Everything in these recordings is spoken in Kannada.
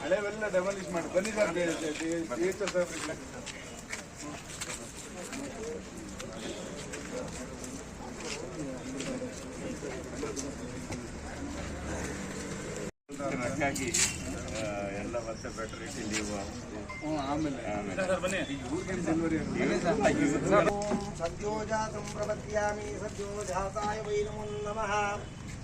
ಹಳೆವೆಲ್ಲ ಡೆಮಾಲಿಷ್ ಮಾಡಿ ಬನ್ನಿ ಸರ್ ಎಲ್ಲ ವರ್ಷ ಬೆಟರಿಟಿ ಲೀವ್ ಆಮೇಲೆ ಸದ್ಯೋಜಾ ಸಂಪ್ರಪತ್ಯಾಮಿ ಸದ್ಯೋಜಾತಾಯ ವೈ ನಮೋ ನಮಃ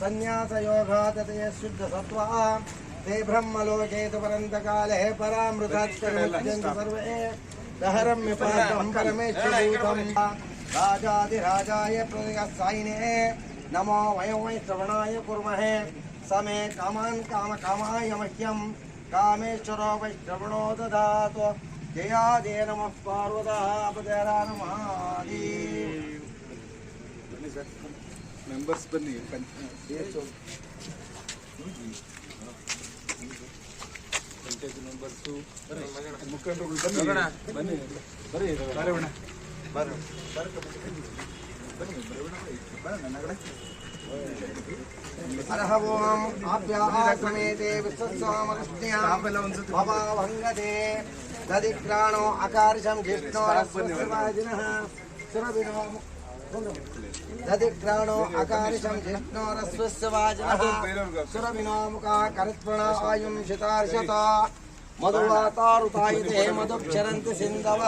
संन्यासयोगातते शुद्धसत्त्वः। ते ब्रह्मलोके तु परन्तकाले परामृतात्करमुच्यन्ति सर्वे। दहरं विपाकं परमेश्वरदूतं राजाधिराजाय प्रदयसायिने नमो वयं वै श्रवणाय कुर्महे। समे कामान् कामकामाय मह्यं। कामेश्वरो वै श्रवणो ददातु। जया दे नमः पार्वतः अपदेरा नमः ಮೆಂಬರ್ಸ್ ಬನ್ನಿ ಪಂಚಾಯತ್ ಮೆಂಬರ್ಸು ಮುಖಂಡರುಗಳು ಬನ್ನಿ ಬನ್ನಿ ಬರೀ ಬರೋಣ ಬರೋಣ ಅರ್ಹವೋಂ ಆಪ್ಯಾಸಮೇತೆ ವಿಶ್ವಸ್ವಾಮಕೃಷ್ಣಭಾವಂಗತೆ ದದಿಗ್ರಾಣೋ ಅಕಾರ್ಷಂ ಜಿಷ್ಣೋರಸ್ವ ಸರ್ವದಿನಃ ಸರ್ವದಿನೋ దదిగ్రాణో అకారిషం జిష్ణోరస్వస్వాజన సురవినోముఖా కరుత్వణ ఆయుం శితార్షత మధువాతారుతాయితే మధుక్షరంతి సింధవ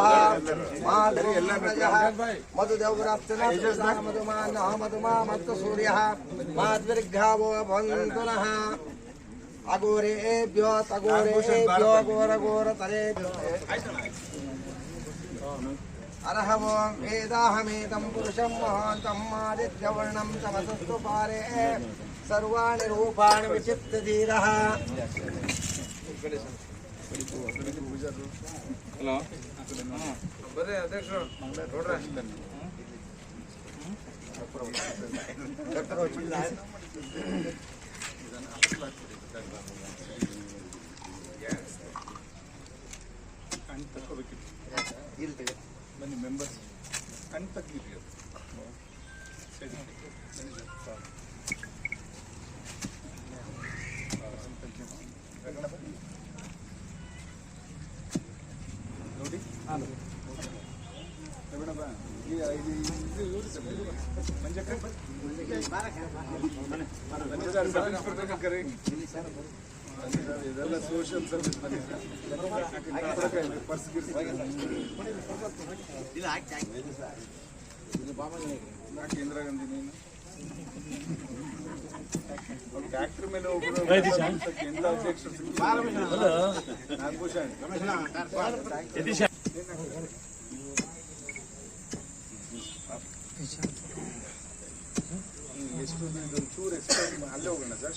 మధుదౌరస్తిన మధుమాన మధుమా మత్తు సూర్య మాద్విర్ఘావో భవంతున అఘోరేభ్యో తఘోరేభ్యో ఘోర ఘోర తలేభ్యో नः अघोरेभ्यो तघोरेभ्यो घोरघोरतरेभ्यो अरह ॐ वेदाहमेतं पुरुषं महान्तम् आदित्यवर्णं तमसस्तु पारे सर्वाणि रूपाणि विचित्रधीरः ಹಲೋ ಬರ್ರಿ ಅಧ್ಯಕ್ಷರು ನೋಡ್ರಿ ಕಣ್ ತಗೋಬೇಕಿತ್ತು ಬನ್ನಿ ಮೆಂಬರ್ಸ್ ಕಣ್ ತಗ್ಲಿಕ್ಕೆ ಸರಿ ಬನ್ನಿ ಸರ್. ರಗಡ ಬನ್ನಿ ನೋಡಿ. ರಗಡ ಬಾ. ಈ ಇದು ಇದು ಇವ್ರು ಸರ್, ಇವ್ರು. ಮಂಜಕ್ಕ. ಮಂಜಕ್ಕ ಸಬ್ ಇನ್ಸ್ಪೆಕ್ಟರ್ ಕರಿ. ಬನ್ನಿ ಇದೆಲ್ಲ ಸೋಷಿಯಲ್ ಸರ್ವಿಸ್ ಸರ್ ಪರ್ಸ್ ಗಿರ್ಸ್ ಯಾಕೆ ನೀನು ಮೇಲೆ ಒಬ್ಬರು ಕೇಂದ್ರ ಅಧ್ಯಕ್ಷರು. ನಾಗಭೂಷಣ್ ಎಷ್ಟು ಚೂರು ಎಕ್ಸ್ಪ್ಲೈನ್ ಅಲ್ಲೇ ಹೋಗೋಣ ಸರ್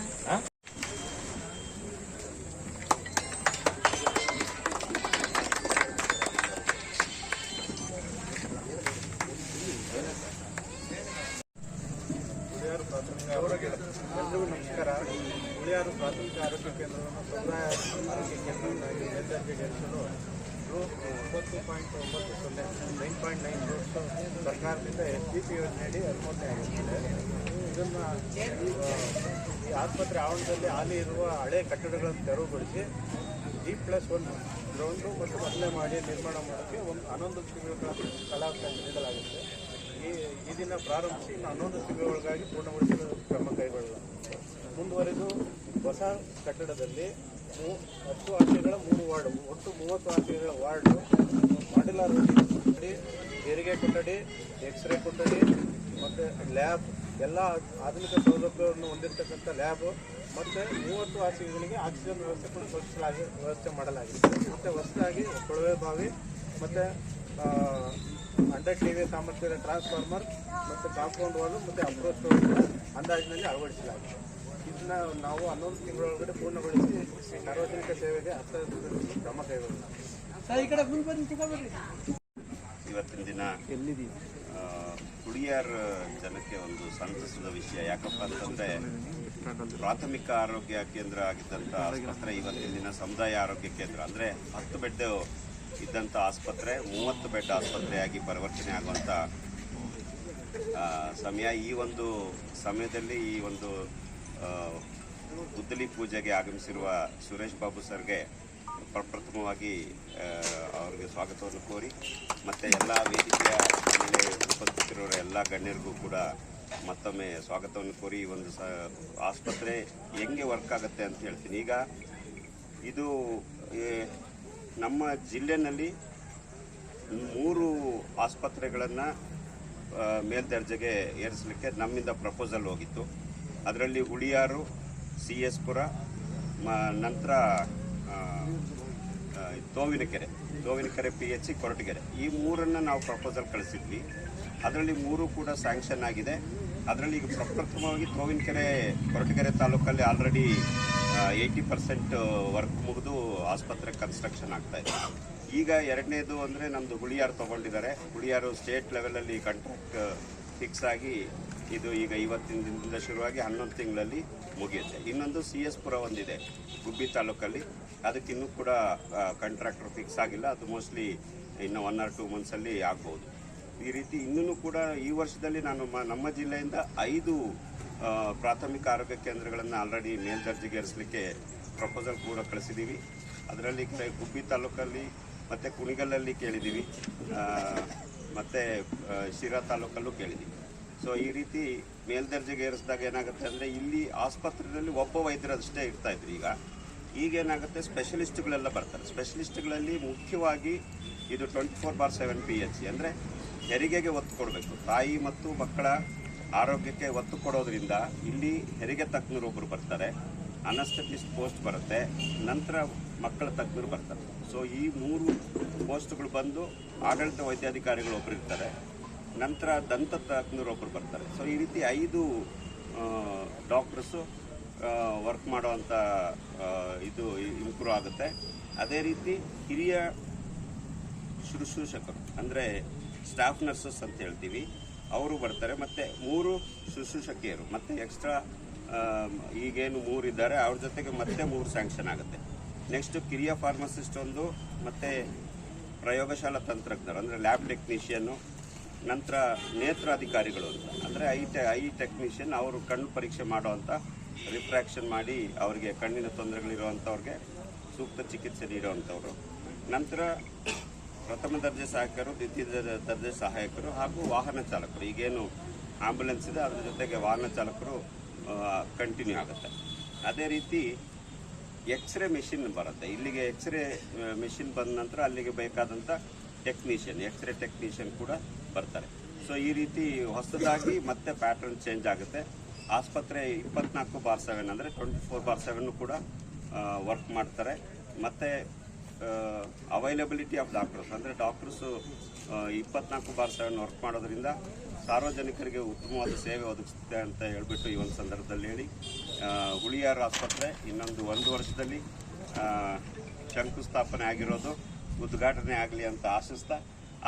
ಉಳಿಯಾರು ಪ್ರಾಥಮಿಕ ಆರೋಗ್ಯ ಕೇಂದ್ರವನ್ನು ಸಮುದಾಯ ಆರೋಗ್ಯ ಕೇಂದ್ರವನ್ನಾಗಿ ಮೇಲ್ದರ್ಜೆಗೇರಿಸಲು ರೂ ಒಂಬತ್ತು ಪಾಯಿಂಟ್ ಒಂಬತ್ತು ಸೊನ್ನೆ, ನೈನ್ ಪಾಯಿಂಟ್ ನೈನ್ ಕ್ರೋರ್ಸ್ ಸರ್ಕಾರದಿಂದ ಎಸ್ ಡಿ ಪಿ ಯೋಜನೆಯಡಿ ಅನುಮೋದನೆ ಆಗುತ್ತದೆ. ಇದನ್ನು ಈ ಆಸ್ಪತ್ರೆ ಆವರಣದಲ್ಲಿ ಹಾಲಿ ಇರುವ ಹಳೆ ಕಟ್ಟಡಗಳನ್ನು ತೆರವುಗೊಳಿಸಿ ಜಿ ಪ್ಲಸ್ ಒನ್ ಗ್ರೌಂಡು ಮತ್ತು ಬದಲೇ ಮಾಡಿ ನಿರ್ಮಾಣ ಮಾಡೋಕ್ಕೆ ಒಂದು ಹನ್ನೊಂದು ತಿಂಗಳ ಕಲಾವಕಾಶ ನೀಡಲಾಗುತ್ತೆ. ಈ ಈ ದಿನ ಪ್ರಾರಂಭಿಸಿ ಇನ್ನು ಹನ್ನೊಂದು ತಿಂಗಳೊಳಗಾಗಿ ಪೂರ್ಣಗೊಳಿಸಲು ಕ್ರಮ ಕೈಗೊಳ್ಳಲಾಗಿದೆ ಮುಂದುವರೆದು ಹೊಸ ಕಟ್ಟಡದಲ್ಲಿ ಹತ್ತು ಹಾಸಿಗೆಗಳ ಮೂರು ವಾರ್ಡ್, ಒಟ್ಟು ಮೂವತ್ತು ಹಾಸಿಗೆಗಳ ವಾರ್ಡು ಮಾಡ್ಯುಲರ್ ಕೊಠಡಿ ಹೆರಿಗೆ ಕೊಠಡಿ, ಎಕ್ಸ್ರೇ ಕೊಠಡಿ ಮತ್ತು ಲ್ಯಾಬ್, ಎಲ್ಲ ಆಧುನಿಕ ಸೌಲಭ್ಯವನ್ನು ಹೊಂದಿರತಕ್ಕಂಥ ಲ್ಯಾಬ್ ಮತ್ತು ಮೂವತ್ತು ಹಾಸಿಗೆಗಳಿಗೆ ಆಕ್ಸಿಜನ್ ವ್ಯವಸ್ಥೆ ಕೂಡ ಕಲ್ಪಿಸಲಾಗಿ ವ್ಯವಸ್ಥೆ ಮಾಡಲಾಗಿದೆ. ಮತ್ತು ಹೊಸದಾಗಿ ಕೊಳವೆ ಬಾವಿ ಮತ್ತು ಅಂಡರ್ ಟಿ ವಿ ಸಾಮರ್ಥ್ಯದ ಟ್ರಾನ್ಸ್ಫಾರ್ಮರ್ ಮತ್ತು ಕಾಂಪೌಂಡ್ ವಾಲು ಮತ್ತು ಅಪ್ರೋಚ್ ಅಂದಾಜಿನಲ್ಲಿ ಅಳವಡಿಸಲಾಗಿದೆ. ಇದನ್ನ ನಾವು ಹನ್ನೊಂದು ತಿಂಗಳೊಳಗಡೆ ಪೂರ್ಣಗೊಳಿಸಿ ಸಾರ್ವಜನಿಕ ಸೇವೆಗೆ ಕ್ರಮ ಕೈಗೊಳ್ಳೋಣ. ಇವತ್ತಿನ ದಿನ ಹುಳಿಯಾರ್ ಜನಕ್ಕೆ ಒಂದು ಸಂತಸದ ವಿಷಯ. ಯಾಕಪ್ಪ ಅಂತಂದ್ರೆ ಪ್ರಾಥಮಿಕ ಆರೋಗ್ಯ ಕೇಂದ್ರ ಆಗಿದ್ದಂಥ ಆಸ್ಪತ್ರೆ ಇವತ್ತಿನ ದಿನ ಸಮುದಾಯ ಆರೋಗ್ಯ ಕೇಂದ್ರ. ಅಂದ್ರೆ ಹತ್ತು ಬೆಡ್ ಇದ್ದಂಥ ಆಸ್ಪತ್ರೆ ಮೂವತ್ತು ಬೆಡ್ ಆಸ್ಪತ್ರೆಯಾಗಿ ಪರಿವರ್ತನೆ ಆಗುವಂಥ ಆ, ಸಮಯ. ಈ ಒಂದು ಸಮಯದಲ್ಲಿ ಈ ಒಂದು ಗುದ್ದಲಿ ಪೂಜೆಗೆ ಆಗಮಿಸಿರುವ ಸುರೇಶ್ ಬಾಬು ಸರ್ಗೆ ಪ್ರಪ್ರಥಮವಾಗಿ ಅವ್ರಿಗೆ ಸ್ವಾಗತವನ್ನು ಕೋರಿ, ಮತ್ತು ಎಲ್ಲ ವೇದಿಕೆಯ ಮೇಲೆ ಉಪಸ್ಥಿತರಿರುವ ಎಲ್ಲ ಗಣ್ಯರಿಗೂ ಕೂಡ ಮತ್ತೊಮ್ಮೆ ಸ್ವಾಗತವನ್ನು ಕೋರಿ ಒಂದು ಸ ಆಸ್ಪತ್ರೆ ಹೆಂಗೆ ವರ್ಕ್ ಆಗುತ್ತೆ ಅಂತ ಹೇಳ್ತೀನಿ. ಈಗ ಇದು ನಮ್ಮ ಜಿಲ್ಲೆನಲ್ಲಿ ಮೂರು ಆಸ್ಪತ್ರೆಗಳನ್ನು ಮೇಲ್ದರ್ಜೆಗೆ ಏರಿಸಲಿಕ್ಕೆ ನಮ್ಮಿಂದ ಪ್ರಪೋಸಲ್ ಹೋಗಿತ್ತು. ಅದರಲ್ಲಿ ಹುಳಿಯಾರು ಸಿ ಎಸ್ ಪುರ ನಂತರ Tovinakere Tovinakere P H C Koratagere. ಈ ಮೂರನ್ನು ನಾವು ಪ್ರಪೋಸಲ್ ಕಳಿಸಿದ್ವಿ. ಅದರಲ್ಲಿ ಮೂರು ಕೂಡ ಸ್ಯಾಂಕ್ಷನ್ ಆಗಿದೆ. ಅದರಲ್ಲಿ ಈಗ ಪ್ರಪ್ರಥಮವಾಗಿ ತೋವಿನಕೆರೆ, ಕೊರಟಗೆರೆ ತಾಲೂಕಲ್ಲಿ ಆಲ್ರೆಡಿ ಏಯ್ಟಿ ಪರ್ಸೆಂಟ್ ವರ್ಕ್ ಮುಗಿದು ಆಸ್ಪತ್ರೆ ಕನ್ಸ್ಟ್ರಕ್ಷನ್ ಆಗ್ತಾ ಇದೆ. ಈಗ ಎರಡನೇದು ಅಂದರೆ ನಮ್ಮದು ಹುಳಿಯಾರು ತೊಗೊಂಡಿದ್ದಾರೆ. ಹುಳಿಯಾರು ಸ್ಟೇಟ್ ಲೆವೆಲಲ್ಲಿ ಕಾಂಟ್ರಾಕ್ಟ್ ಫಿಕ್ಸ್ ಆಗಿ ಇದು ಈಗ ಇವತ್ತಿನ ದಿನದಿಂದ ಶುರುವಾಗಿ ಹನ್ನೊಂದು ತಿಂಗಳಲ್ಲಿ ಮುಗಿಯುತ್ತೆ. ಇನ್ನೊಂದು ಸಿ ಎಸ್ ಪುರ ಒಂದಿದೆ, ಗುಬ್ಬಿ ತಾಲೂಕಲ್ಲಿ. ಅದಕ್ಕೆ ಇನ್ನೂ ಕೂಡ ಕಾಂಟ್ರಾಕ್ಟರ್ ಫಿಕ್ಸ್ ಆಗಿಲ್ಲ. ಅದು ಮೋಸ್ಟ್ಲಿ ಇನ್ನು ಒನ್ ಆರ್ ಟೂ ಮಂತ್ಸಲ್ಲಿ ಆಗ್ಬೋದು. ಈ ರೀತಿ ಇನ್ನೂ ಕೂಡ ಈ ವರ್ಷದಲ್ಲಿ ನಾನು ನಮ್ಮ ಜಿಲ್ಲೆಯಿಂದ ಐದು ಪ್ರಾಥಮಿಕ ಆರೋಗ್ಯ ಕೇಂದ್ರಗಳನ್ನು ಆಲ್ರೆಡಿ ಮೇಲ್ದರ್ಜೆಗೇರಿಸಲಿಕ್ಕೆ ಪ್ರಪೋಸಲ್ ಕೂಡ ಕಳಿಸಿದ್ದೀವಿ ಅದರಲ್ಲಿ ಗುಬ್ಬಿ ತಾಲೂಕಲ್ಲಿ ಮತ್ತು ಕುಣಿಗಲ್ಲಲ್ಲಿ ಕೇಳಿದ್ದೀವಿ ಮತ್ತು ಶಿರಾ ತಾಲೂಕಲ್ಲೂ ಕೇಳಿದ್ದೀವಿ ಸೊ ಈ ರೀತಿ ಮೇಲ್ದರ್ಜೆಗೆ ಏರಿಸಿದಾಗ ಏನಾಗುತ್ತೆ ಅಂದರೆ ಇಲ್ಲಿ ಆಸ್ಪತ್ರೆಯಲ್ಲಿ ಒಬ್ಬ ವೈದ್ಯರಷ್ಟೇ ಇರ್ತಾ ಇದ್ರು ಈಗ. ಈಗ ಏನಾಗುತ್ತೆ ಸ್ಪೆಷಲಿಸ್ಟ್ಗಳೆಲ್ಲ ಬರ್ತಾರೆ. ಸ್ಪೆಷಲಿಸ್ಟ್ಗಳಲ್ಲಿ ಮುಖ್ಯವಾಗಿ ಇದು twenty four bar seven P H C ಅಂದರೆ ಹೆರಿಗೆಗೆ ಒತ್ತು ಕೊಡಬೇಕು. ತಾಯಿ ಮತ್ತು ಮಕ್ಕಳ ಆರೋಗ್ಯಕ್ಕೆ ಒತ್ತು ಕೊಡೋದ್ರಿಂದ ಇಲ್ಲಿ ಹೆರಿಗೆ ತಜ್ಞರು ಒಬ್ಬರು ಬರ್ತಾರೆ. ಅನಸ್ಥೆಟಿಸ್ಟ್ ಪೋಸ್ಟ್ ಬರುತ್ತೆ. ನಂತರ ಮಕ್ಕಳ ತಜ್ಞರು ಬರ್ತಾರೆ. ಸೊ ಈ ಮೂರು ಪೋಸ್ಟ್ಗಳು ಬಂದು ಆಡಳಿತ ವೈದ್ಯಾಧಿಕಾರಿಗಳು ಒಬ್ಬರು ಇರ್ತಾರೆ. ನಂತರ ದಂತ ತಜ್ಞರೊಬ್ಬರು ಬರ್ತಾರೆ. ಸೊ ಈ ರೀತಿ ಐದು ಡಾಕ್ಟರ್ಸು ವರ್ಕ್ ಮಾಡುವಂಥ ಇದು ಇಂಪ್ರೂವ್ ಆಗುತ್ತೆ. ಅದೇ ರೀತಿ ಹಿರಿಯ ಶುಶ್ರೂಷಕರು, ಅಂದರೆ ಸ್ಟಾಫ್ ನರ್ಸಸ್ ಅಂತ ಹೇಳ್ತೀವಿ, ಅವರು ಬರ್ತಾರೆ. ಮತ್ತು ಮೂರು ಶುಶ್ರೂಷಕಿಯರು, ಮತ್ತು ಎಕ್ಸ್ಟ್ರಾ ಈಗೇನು ಮೂರು ಇದ್ದಾರೆ, ಅವ್ರ ಜೊತೆಗೆ ಮತ್ತೆ ಮೂರು ಸ್ಯಾಂಕ್ಷನ್ ಆಗುತ್ತೆ. ನೆಕ್ಸ್ಟ್ ಕಿರಿಯ ಫಾರ್ಮಸಿಸ್ಟ್ ಒಂದು, ಮತ್ತು ಪ್ರಯೋಗಶಾಲಾ ತಂತ್ರಜ್ಞರು, ಅಂದರೆ ಲ್ಯಾಬ್ ಟೆಕ್ನಿಷಿಯನ್ನು ನಂತರ ನೇತ್ರಾಧಿಕಾರಿಗಳು ಅಂತ. ಅಂದರೆ ಐ ಟೆ, ಐ ಟೆಕ್ನಿಷಿಯನ್ ಅವರು ಕಣ್ಣು ಪರೀಕ್ಷೆ ಮಾಡುವಂಥ ರಿಫ್ರಾಕ್ಷನ್ ಮಾಡಿ ಅವರಿಗೆ ಕಣ್ಣಿನ ತೊಂದರೆಗಳಿರುವಂಥವ್ರಿಗೆ ಸೂಕ್ತ ಚಿಕಿತ್ಸೆ ನೀಡುವಂಥವ್ರು. ನಂತರ ಪ್ರಥಮ ದರ್ಜೆ ಸಹಾಯಕರು, ದ್ವಿತೀಯ ದರ್ಜೆ ಸಹಾಯಕರು ಹಾಗೂ ವಾಹನ ಚಾಲಕರು. ಈಗೇನು ಆಂಬ್ಯುಲೆನ್ಸ್ ಇದೆ, ಅದ್ರ ಜೊತೆಗೆ ವಾಹನ ಚಾಲಕರು ಕಂಟಿನ್ಯೂ ಆಗುತ್ತೆ. ಅದೇ ರೀತಿ ಎಕ್ಸ್ರೇ ಮೆಷಿನ್ ಬರುತ್ತೆ. ಇಲ್ಲಿಗೆ ಎಕ್ಸ್ರೇ ಮೆಷಿನ್ ಬಂದ ನಂತರ ಅಲ್ಲಿಗೆ ಬೇಕಾದಂಥ ಟೆಕ್ನಿಷಿಯನ್ ಎಕ್ಸ್ರೇ ಟೆಕ್ನಿಷಿಯನ್ ಕೂಡ ಬರ್ತಾರೆ. ಸೊ ಈ ರೀತಿ ಹೊಸದಾಗಿ ಮತ್ತೆ ಪ್ಯಾಟರ್ನ್ ಚೇಂಜ್ ಆಗುತ್ತೆ. ಆಸ್ಪತ್ರೆ ಇಪ್ಪತ್ನಾಲ್ಕು ಬಾರ್ ಸೆವೆನ್ ಅಂದರೆ ಟ್ವೆಂಟಿ ಫೋರ್ ಬಾರ್ ಸೆವೆನ್ನು ಕೂಡ ವರ್ಕ್ ಮಾಡ್ತಾರೆ. ಮತ್ತು ಅವೈಲಬಿಲಿಟಿ ಆಫ್ ಡಾಕ್ಟರ್ಸ್ ಅಂದರೆ ಡಾಕ್ಟರ್ಸು ಇಪ್ಪತ್ನಾಲ್ಕು ಬಾರ್ ಸೆವೆನ್ ವರ್ಕ್ ಮಾಡೋದ್ರಿಂದ ಸಾರ್ವಜನಿಕರಿಗೆ ಉತ್ತಮವಾದ ಸೇವೆ ಒದಗಿಸುತ್ತೆ ಅಂತ ಹೇಳ್ಬಿಟ್ಟು ಈ ಒಂದು ಸಂದರ್ಭದಲ್ಲಿ ಹೇಳಿ. ಹುಳಿಯಾರು ಆಸ್ಪತ್ರೆ ಇನ್ನೊಂದು ಒಂದು ವರ್ಷದಲ್ಲಿ ಶಂಕುಸ್ಥಾಪನೆ ಆಗಿರೋದು. ಉದ್ಘಾಟನೆ ಆಗಲಿ ಅಂತ ಆಶಿಸ್ತಾ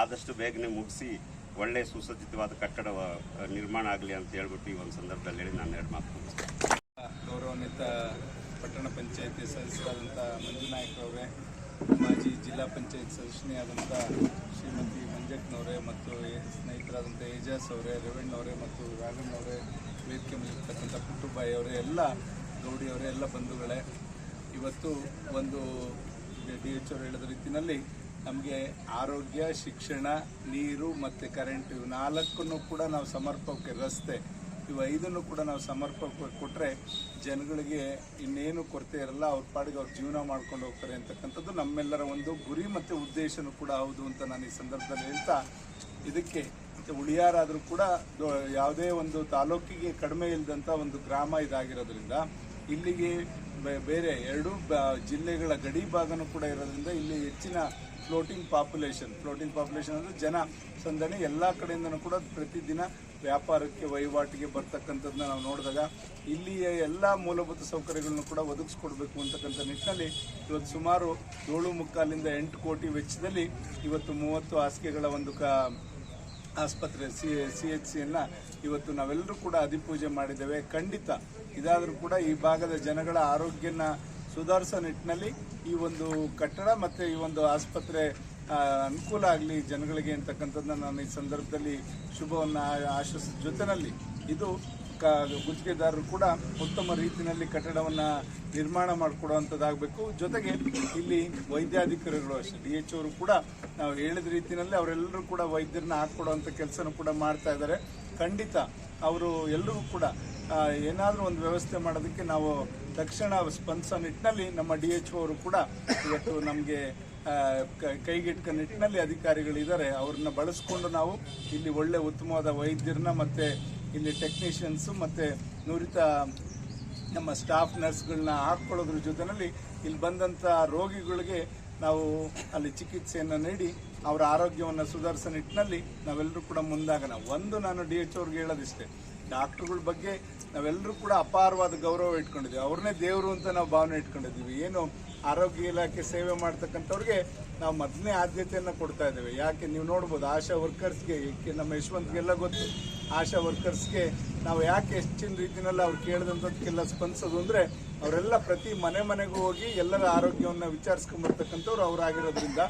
ಆದಷ್ಟು ಬೇಗನೆ ಮುಗಿಸಿ ಒಳ್ಳೆ ಸುಸಜ್ಜಿತವಾದ ಕಟ್ಟಡ ನಿರ್ಮಾಣ ಆಗಲಿ ಅಂತ ಹೇಳ್ಬಿಟ್ಟು ಈ ಒಂದು ಸಂದರ್ಭದಲ್ಲಿ ಹೇಳಿ ನಾನು ಎರಡು ಮಾತು ಗೌರವಾನ್ವಿತ ಪಟ್ಟಣ ಪಂಚಾಯತಿ ಸದಸ್ಯರಾದಂಥ ಮಂಜುನಾಯಕರವರೇ ಮಾಜಿ ಜಿಲ್ಲಾ ಪಂಚಾಯತ್ ಸದಸ್ಯನಿಯಾದಂಥ ಶ್ರೀಮತಿ ಮಂಜಕ್ಕನವರೇ ಮತ್ತು ಸ್ನೇಹಿತರಾದಂಥ ಏಜಾಸ್ ಅವರೇ ರೇವಣ್ಣವರೇ ಮತ್ತು ರಾಘಣ್ಣವರೇ ವೇದಿಕೆ ಮೇಲಿರ್ತಕ್ಕಂಥ ಪುಟ್ಟುಬಾಯಿ ಅವರೇ, ಎಲ್ಲ ಗೌಡಿಯವರೇ ಎಲ್ಲ ಬಂಧುಗಳೇ. ಇವತ್ತು ಒಂದು ಡಿ, ಎಚ್, ಅವರು ಹೇಳಿದ ರೀತಿಯಲ್ಲಿ ನಮಗೆ ಆರೋಗ್ಯ, ಶಿಕ್ಷಣ, ನೀರು ಮತ್ತು ಕರೆಂಟ್ ಇವು ನಾಲ್ಕನ್ನು ಕೂಡ ನಾವು ಸಮರ್ಪಕ ರಸ್ತೆ. ಇವು ಐದನ್ನು ಕೂಡ ನಾವು ಸಮರ್ಪಕವಾಗಿ ಕೊಟ್ಟರೆ ಜನಗಳಿಗೆ ಇನ್ನೇನು ಕೊರತೆ ಇರಲ್ಲ, ಅವ್ರ ಪಾಡಿಗೆ ಅವ್ರ ಜೀವನ ಮಾಡ್ಕೊಂಡು ಹೋಗ್ತಾರೆ ಅಂತಕ್ಕಂಥದ್ದು ನಮ್ಮೆಲ್ಲರ ಒಂದು ಗುರಿ ಮತ್ತು ಉದ್ದೇಶನೂ ಕೂಡ ಹೌದು ಅಂತ ನಾನು ಈ ಸಂದರ್ಭದಲ್ಲಿ ಹೇಳ್ತಾ ಇದಕ್ಕೆ ಮತ್ತು ಉಳಿಯಾರಾದರೂ ಕೂಡ ಯಾವುದೇ ಒಂದು ತಾಲೂಕಿಗೆ ಕಡಿಮೆ ಇಲ್ಲದಂಥ ಒಂದು ಗ್ರಾಮ ಇದಾಗಿರೋದ್ರಿಂದ ಇಲ್ಲಿಗೆ ಬೇರೆ ಎರಡು ಜಿಲ್ಲೆಗಳ ಗಡಿ ಭಾಗನೂ ಕೂಡ ಇರೋದ್ರಿಂದ ಇಲ್ಲಿ ಹೆಚ್ಚಿನ ಫ್ಲೋಟಿಂಗ್ ಪಾಪ್ಯುಲೇಷನ್ ಫ್ಲೋಟಿಂಗ್ ಪಾಪ್ಯುಲೇಷನ್ ಅಂದರೆ ಜನ ಸಂದಣಿ ಎಲ್ಲ ಕಡೆಯಿಂದನೂ ಕೂಡ ಪ್ರತಿದಿನ ವ್ಯಾಪಾರಕ್ಕೆ, ವಹಿವಾಟಿಗೆ ಬರ್ತಕ್ಕಂಥದ್ದನ್ನ ನಾವು ನೋಡಿದಾಗ ಇಲ್ಲಿಯ ಎಲ್ಲ ಮೂಲಭೂತ ಸೌಕರ್ಯಗಳನ್ನು ಕೂಡ ಒದಗಿಸ್ಕೊಡ್ಬೇಕು ಅಂತಕ್ಕಂಥ ನಿಟ್ಟಿನಲ್ಲಿ ಇವತ್ತು ಸುಮಾರು ಏಳು ಮುಕ್ಕಾಲಿಂದ ಎಂಟು ಕೋಟಿ ವೆಚ್ಚದಲ್ಲಿ ಇವತ್ತು ಮೂವತ್ತು ಹಾಸಿಗೆಗಳ ಒಂದು ಕ ಆಸ್ಪತ್ರೆ, ಸಿ ಸಿ ಎಚ್ ಸಿಯನ್ನು ಇವತ್ತು ನಾವೆಲ್ಲರೂ ಕೂಡ ಅಧಿಪೂಜೆ ಮಾಡಿದ್ದೇವೆ. ಖಂಡಿತ ಇದಾದರೂ ಕೂಡ ಈ ಭಾಗದ ಜನಗಳ ಆರೋಗ್ಯನ ಸುಧಾರಿಸೋ ನಿಟ್ಟಿನಲ್ಲಿ ಈ ಒಂದು ಕಟ್ಟಡ ಮತ್ತು ಈ ಒಂದು ಆಸ್ಪತ್ರೆ ಅನುಕೂಲ ಆಗಲಿ ಜನಗಳಿಗೆ ಅಂತಕ್ಕಂಥದ್ದನ್ನ ನಾನು ಈ ಸಂದರ್ಭದಲ್ಲಿ ಶುಭವನ್ನು ಆಶಿಸ ಜೊತೆಯಲ್ಲಿ ಇದು ಕ, ಗುತ್ತಿಗೆದಾರರು ಕೂಡ ಉತ್ತಮ ರೀತಿಯಲ್ಲಿ ಕಟ್ಟಡವನ್ನು ನಿರ್ಮಾಣ ಮಾಡಿಕೊಡುವಂಥದ್ದಾಗಬೇಕು. ಜೊತೆಗೆ ಇಲ್ಲಿ ವೈದ್ಯಾಧಿಕಾರಿಗಳು ಅಷ್ಟೇ, ಡಿ ಎಚ್ ಅವರು ಕೂಡ ನಾವು ಹೇಳಿದ ರೀತಿಯಲ್ಲಿ ಅವರೆಲ್ಲರೂ ಕೂಡ ವೈದ್ಯರನ್ನ ಹಾಕ್ಕೊಡುವಂಥ ಕೆಲಸನೂ ಕೂಡ ಮಾಡ್ತಾ ಇದ್ದಾರೆ. ಖಂಡಿತ ಅವರು ಎಲ್ಲರೂ ಕೂಡ ಏನಾದರೂ ಒಂದು ವ್ಯವಸ್ಥೆ ಮಾಡೋದಕ್ಕೆ ನಾವು ತಕ್ಷಣ ಸ್ಪಂದಿಸೋ ನಿಟ್ಟಿನಲ್ಲಿ ನಮ್ಮ ಡಿ ಎಚ್ ಅವರು ಕೂಡ ಇವತ್ತು ನಮಗೆ ಕೈಗೆಟ್ಕ ನಿಟ್ಟಿನಲ್ಲಿ ಅಧಿಕಾರಿಗಳಿದ್ದಾರೆ. ಅವ್ರನ್ನ ಬಳಸ್ಕೊಂಡು ನಾವು ಇಲ್ಲಿ ಒಳ್ಳೆ ಉತ್ತಮವಾದ ವೈದ್ಯರನ್ನ ಮತ್ತು ಇಲ್ಲಿ ಟೆಕ್ನಿಷಿಯನ್ಸು ಮತ್ತು ನುರಿತ ನಮ್ಮ ಸ್ಟಾಫ್ ನರ್ಸ್ಗಳನ್ನ ಹಾಕ್ಕೊಳ್ಳೋದ್ರ ಜೊತೆಯಲ್ಲಿ ಇಲ್ಲಿ ಬಂದಂಥ ರೋಗಿಗಳಿಗೆ ನಾವು ಅಲ್ಲಿ ಚಿಕಿತ್ಸೆಯನ್ನು ನೀಡಿ ಅವರ ಆರೋಗ್ಯವನ್ನು ಸುಧಾರಿಸೋ ನಿಟ್ಟಿನಲ್ಲಿ ನಾವೆಲ್ಲರೂ ಕೂಡ ಮುಂದಾಗೋಣ. ಒಂದು ನಾನು ಡಿ ಎಚ್ ಅವ್ರಿಗೆ ಹೇಳೋದಿಷ್ಟೇ. ಡಾಕ್ಟ್ರುಗಳ ಬಗ್ಗೆ ನಾವೆಲ್ಲರೂ ಕೂಡ ಅಪಾರವಾದ ಗೌರವ ಇಟ್ಕೊಂಡಿದ್ದೀವಿ. ಅವ್ರನ್ನೇ ದೇವರು ಅಂತ ನಾವು ಭಾವನೆ ಇಟ್ಕೊಂಡಿದ್ದೀವಿ. ಏನು ಆರೋಗ್ಯ ಇಲಾಖೆ ಸೇವೆ ಮಾಡ್ತಕ್ಕಂಥವ್ರಿಗೆ ನಾವು ಮೊದಲನೇ ಆದ್ಯತೆಯನ್ನು ಕೊಡ್ತಾ ಇದ್ದೇವೆ. ಯಾಕೆ ನೀವು ನೋಡ್ಬೋದು, ಆಶಾ ವರ್ಕರ್ಸ್ಗೆ ನಮ್ಮ ಯಶವಂತ್ಗೆಲ್ಲ ಗೊತ್ತು. ಆಶಾ ವರ್ಕರ್ಸ್ಗೆ ನಾವು ಯಾಕೆ ಹೆಚ್ಚಿನ ರೀತಿಯಲ್ಲಿ ಅವ್ರು ಕೇಳಿದಂಥದ್ದಕ್ಕೆಲ್ಲ ಸ್ಪಂದಿಸೋದು ಅಂದರೆ ಅವರೆಲ್ಲ ಪ್ರತಿ ಮನೆ ಮನೆಗೂ ಹೋಗಿ ಎಲ್ಲರ ಆರೋಗ್ಯವನ್ನು ವಿಚಾರಿಸ್ಕೊಂಬರ್ತಕ್ಕಂಥವ್ರು ಅವರಾಗಿರೋದ್ರಿಂದ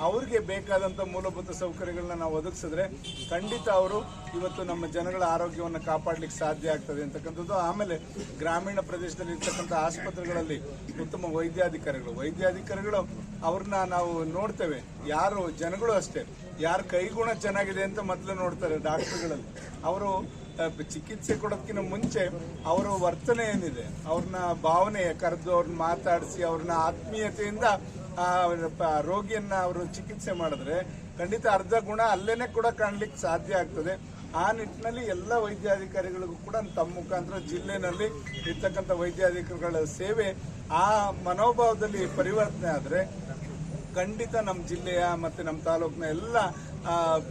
ಅವ್ರಿಗೆ ಬೇಕಾದಂಥ ಮೂಲಭೂತ ಸೌಕರ್ಯಗಳನ್ನ ನಾವು ಒದಗಿಸಿದ್ರೆ ಖಂಡಿತ ಅವರು ಇವತ್ತು ನಮ್ಮ ಜನಗಳ ಆರೋಗ್ಯವನ್ನು ಕಾಪಾಡಲಿಕ್ಕೆ ಸಾಧ್ಯ ಆಗ್ತದೆ ಅಂತಕ್ಕಂಥದ್ದು. ಆಮೇಲೆ ಗ್ರಾಮೀಣ ಪ್ರದೇಶದಲ್ಲಿ ಇರ್ತಕ್ಕಂಥ ಆಸ್ಪತ್ರೆಗಳಲ್ಲಿ ಉತ್ತಮ ವೈದ್ಯಾಧಿಕಾರಿಗಳು. ವೈದ್ಯಾಧಿಕಾರಿಗಳು ಅವ್ರನ್ನ ನಾವು ನೋಡ್ತೇವೆ. ಯಾರು ಜನಗಳು ಅಷ್ಟೇ. ಯಾರ ಕೈಗುಣ ಚೆನ್ನಾಗಿದೆ ಅಂತ ಮೊದಲು ನೋಡ್ತಾರೆ ಡಾಕ್ಟರ್ಗಳಲ್ಲಿ. ಅವರು ಚಿಕಿತ್ಸೆ ಕೊಡೋದಕ್ಕಿಂತ ಮುಂಚೆ ಅವರ ವರ್ತನೆ ಏನಿದೆ, ಅವ್ರನ್ನ ಭಾವನೆ ಕರೆದು ಅವ್ರನ್ನ ಮಾತಾಡಿಸಿ ಅವ್ರನ್ನ ಆತ್ಮೀಯತೆಯಿಂದ ಆ ರೋಗಿಯನ್ನ ಅವರು ಚಿಕಿತ್ಸೆ ಮಾಡಿದ್ರೆ ಖಂಡಿತ ಅರ್ಧ ಗುಣ ಅಲ್ಲೇನೆ ಕೂಡ ಕಾಣ್ಲಿಕ್ಕೆ ಸಾಧ್ಯ ಆಗ್ತದೆ. ಆ ನಿಟ್ಟಿನಲ್ಲಿ ಎಲ್ಲ ವೈದ್ಯಾಧಿಕಾರಿಗಳಿಗೂ ಕೂಡ ತಮ್ಮ ಮುಖಾಂತರ ಜಿಲ್ಲೆನಲ್ಲಿ ಇರ್ತಕ್ಕಂಥ ವೈದ್ಯಾಧಿಕಾರಿಗಳ ಸೇವೆ ಆ ಮನೋಭಾವದಲ್ಲಿ ಪರಿವರ್ತನೆ ಆದರೆ ಖಂಡಿತ ನಮ್ಮ ಜಿಲ್ಲೆಯ ಮತ್ತು ನಮ್ಮ ತಾಲೂಕಿನ ಎಲ್ಲ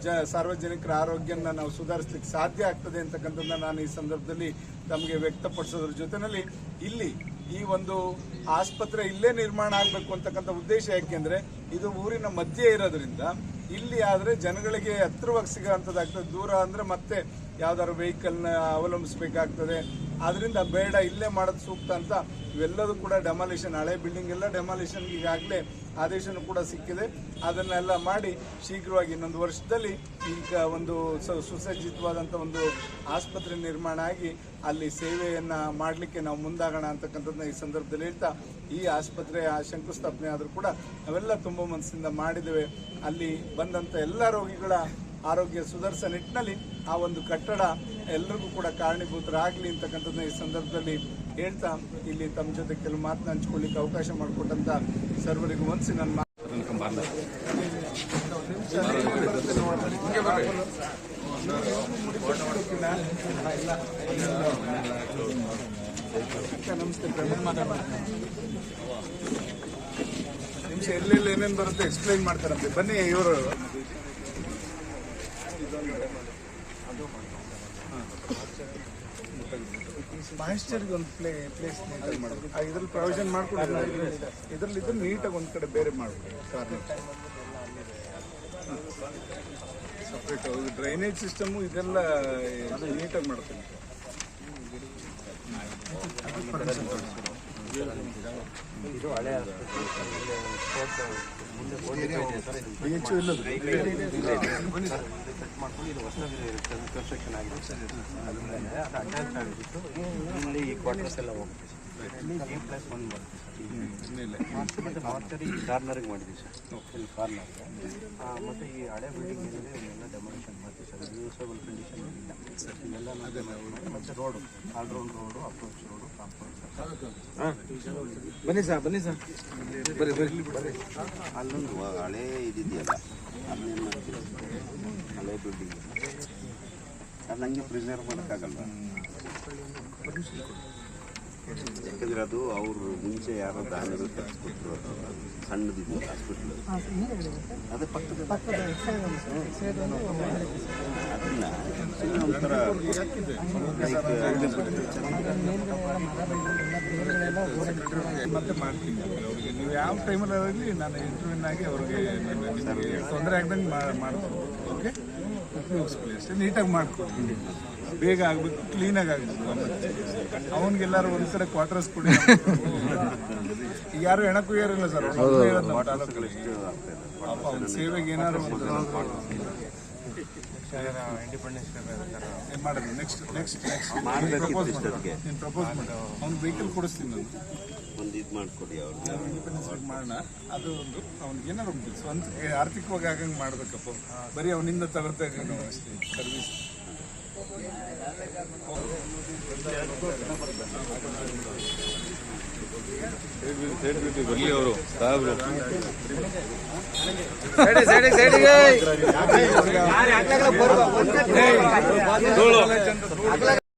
ಜ, ಸಾರ್ವಜನಿಕರ ಆರೋಗ್ಯನ ನಾವು ಸುಧಾರಿಸ್ಲಿಕ್ಕೆ ಸಾಧ್ಯ ಆಗ್ತದೆ ಅಂತಕ್ಕಂಥದ್ದನ್ನ ನಾನು ಈ ಸಂದರ್ಭದಲ್ಲಿ ತಮಗೆ ವ್ಯಕ್ತಪಡಿಸೋದ್ರ ಜೊತೆಯಲ್ಲಿ ಇಲ್ಲಿ ಈ ಒಂದು ಆಸ್ಪತ್ರೆ ಇಲ್ಲೇ ನಿರ್ಮಾಣ ಆಗಬೇಕು ಅಂತಕ್ಕಂಥ ಉದ್ದೇಶ ಯಾಕೆಂದರೆ ಇದು ಊರಿನ ಮಧ್ಯೆ ಇರೋದ್ರಿಂದ ಇಲ್ಲಿ ಆದರೆ ಜನಗಳಿಗೆ ಹತ್ತಿರವಾಗಿ ಸಿಗೋಂಥದ್ದಾಗ್ತದೆ ದೂರ ಅಂದರೆ ಮತ್ತೆ ಯಾವ್ದಾದ್ರು ವೆಹಿಕಲ್ನ ಅವಲಂಬಿಸಬೇಕಾಗ್ತದೆ. ಆದ್ರಿಂದ ಬೇಡ, ಇಲ್ಲೇ ಮಾಡೋದು ಸೂಕ್ತ ಅಂತ ಇವೆಲ್ಲದೂ ಕೂಡ ಡೆಮಾಲಿಷನ್ ಹಳೆ ಬಿಲ್ಡಿಂಗ್ ಎಲ್ಲ ಡೆಮಾಲಿಷನ್ ಈಗಾಗಲೇ ಆದೇಶನೂ ಕೂಡ ಸಿಕ್ಕಿದೆ. ಅದನ್ನೆಲ್ಲ ಮಾಡಿ ಶೀಘ್ರವಾಗಿ ಇನ್ನೊಂದು ವರ್ಷದಲ್ಲಿ ಈಗ ಒಂದು ಸುಸಜ್ಜಿತವಾದಂಥ ಒಂದು ಆಸ್ಪತ್ರೆ ನಿರ್ಮಾಣ ಆಗಿ ಅಲ್ಲಿ ಸೇವೆಯನ್ನು ಮಾಡಲಿಕ್ಕೆ ನಾವು ಮುಂದಾಗೋಣ ಅಂತಕ್ಕಂಥದ್ದನ್ನ ಈ ಸಂದರ್ಭದಲ್ಲಿ ಹೇಳ್ತಾ, ಈ ಆಸ್ಪತ್ರೆಯ ಶಂಕುಸ್ಥಾಪನೆ ಆದರೂ ಕೂಡ ನಾವೆಲ್ಲ ತುಂಬ ಮನಸ್ಸಿಂದ ಮಾಡಿದ್ದೇವೆ. ಅಲ್ಲಿ ಬಂದಂಥ ಎಲ್ಲ ರೋಗಿಗಳ ಆರೋಗ್ಯ ಸುಧಾರಿಸೋ ನಿಟ್ಟಿನಲ್ಲಿ ಆ ಒಂದು ಕಟ್ಟಡ ಎಲ್ರಿಗೂ ಕೂಡ ಕಾರಣೀಭೂತರಾಗಲಿ ಅಂತಕ್ಕಂಥದ್ದನ್ನ ಈ ಸಂದರ್ಭದಲ್ಲಿ ಹೇಳ್ತಾ ಇಲ್ಲಿ ತಮ್ಮ ಜೊತೆ ಕೆಲವು ಮಾತನ್ನ ಹಂಚ್ಕೊಳ್ಳಿಕ್ಕೆ ಅವಕಾಶ ಮಾಡಿಕೊಟ್ಟಂತ ಸರ್ವರಿಗೂ ಒಂದ್ಸಿ ನನ್ನ ನಮಸ್ತೆ ನಿಮಿಷ ಎಲ್ಲೆಲ್ಲಿ ಏನೇನು ಬರುತ್ತೆ ಎಕ್ಸ್ಪ್ಲೈನ್ ಮಾಡ್ತಾರಂತೆ ಬನ್ನಿ ಇವರು ಮಾಸ್ಟರ್ಗೆ ಒಂದು ಪ್ಲೇ ಪ್ಲೇಸ್ ನೀಟಾಗಿ ಮಾಡಬೇಕು ಇದ್ರಲ್ಲಿ ಪ್ರೊವಿಷನ್ ಮಾಡ್ಕೊಡಿಲ್ಲ ಇದ್ರಲ್ಲಿ ಇದ್ರೆ ನೀಟಾಗಿ ಒಂದು ಕಡೆ ಬೇರೆ ಮಾಡ್ಬಿಡಿ ಸಪ್ರೇಟ್ ಡ್ರೈನೇಜ್ ಸಿಸ್ಟಮು ಇದೆಲ್ಲ ನೀಟಾಗಿ ಮಾಡ್ತೀನಿ ಹಳೆ ಕನ್ಸ್ಟ್ರಕ್ಷನ್ ಆಗಿದೆ ಈ ಕ್ವಾರ್ಟರ್ಸ್ ಎಲ್ಲ ಹೋಗುತ್ತೆ ಕಾರ್ನರ್ಗೆ ಮಾಡಿದ್ದೀವಿ ಸರ್ ಇಲ್ಲಿ ಕಾರ್ನರ್ಗೆ ಮತ್ತು ಈ ಹಳೆ ಬಿಲ್ಡಿಂಗ್ ಏನಿದೆ ಇವನ್ನೆಲ್ಲ ಡೆಮೊಲಿಷನ್ ಮಾಡ್ತೀವಿ ಸರ್ ಯೂಸಬಲ್ ಕಂಡೀಷನ್ ಇಲ್ಲ ಇವೆಲ್ಲ ಮತ್ತೆ ಮತ್ತು road all round road approach road ಬನ್ನಿ ಸರ್ ಬನ್ನಿ ಸರ್. ಬರ್ರಿ ಬರ್ರಿ ಬರ್ರಿ. ಅಲ್ಲೊಂದು ಹಳೆ ಇದಿದೆಯಲ್ಲ ಮಾಡ್ತೀವಿ ಹಳೆ ಬಿಲ್ಡಿಂಗ್ ಅದು ನಂಗೆ ಪ್ರಿಸರ್ವ್ ಮಾಡೋಕ್ಕಾಗಲ್ಲ ಯಾಕಂದ್ರೆ ಅದು ಅವರು ಮುಂಚೆ ಯಾರೋ ದಾನಿಗಳು ಕಟ್ಸ್ಕೊಟ್ರು ಸಣ್ಣದಿದೆ ಹಾಸ್ಪಿಟ್ಲ್ ಅದೇ ಪಕ್ಕದ ಅದನ್ನ ಒಂಥರ ಮತ್ತೆ ಮಾಡ್ತೀನಿ ಅವ್ರಿಗೆ ನೀವು ಯಾವ ಟೈಮಲ್ಲಿ ಆಗಲಿ ನಾನು ಇಂಟರ್ವ್ಯೂನ್ ಆಗಿ ಅವ್ರಿಗೆ ತೊಂದರೆ ಆಗ್ದಂಗೆ ಮಾಡ್ತೀನಿ ಓಕೆ ಉಪಯೋಗಿಸ್ಕೊಳ್ಳಿ ಅಷ್ಟೇ ನೀಟಾಗಿ ಮಾಡ್ಕೊಡ್ತೀನಿ ಬೇಗ ಆಗಬೇಕು ಕ್ಲೀನಾಗಿ ಆಗಬೇಕು ಅವನಿಗೆಲ್ಲರೂ ಒಂದು ಕಡೆ ಕ್ವಾರ್ಟರ್ಸ್ ಕೊಡಿ ಯಾರು ಹೆಣಕ್ಕೂ ಯಾರಿಲ್ಲ ಸರ್ ಅವ್ನ ಸೇವೆಗೆ ಏನಾದ್ರು ಇಂಡಿಪೆಂಡೆನ್ಸ್ ಏನ್ ಮಾಡೋದು ನೆಕ್ಸ್ಟ್ ನೆಕ್ಸ್ಟ್ ನೆಕ್ಸ್ಟ್ ಪ್ರಪೋಸ್ ಮಾಡಿ. ಅವ್ನು ವೆಹಿಕಲ್ ಕೊಡಿಸ್ತೀನಿ ನಾನು. ಒಂದು ಇದು ಮಾಡಿಕೊಡಿ ಅವ್ರಿಗೆ. ಇಂಡಿಪೆಂಡೆನ್ಸ್ ಮಾಡೋಣ. ಅದು ಒಂದು ಅವ್ನಿಗೆ ಏನಾದ್ರು ಸ್ವಂತ ಆರ್ಥಿಕವಾಗಿ ಆಗಂಗೆ ಮಾಡ್ಬೇಕಪ್ಪ. ಬರೀ ಅವನಿಂದ ತಗೊಳ್ತಾ ಇದ್ದೀನಿ ನಾವು ಅಷ್ಟೇ ಸರ್ವಿಸ್ ಬರ್ಲಿ ಅವರು ಸಾಹೇಬ್ರು. ಸೈಡಿಗೆ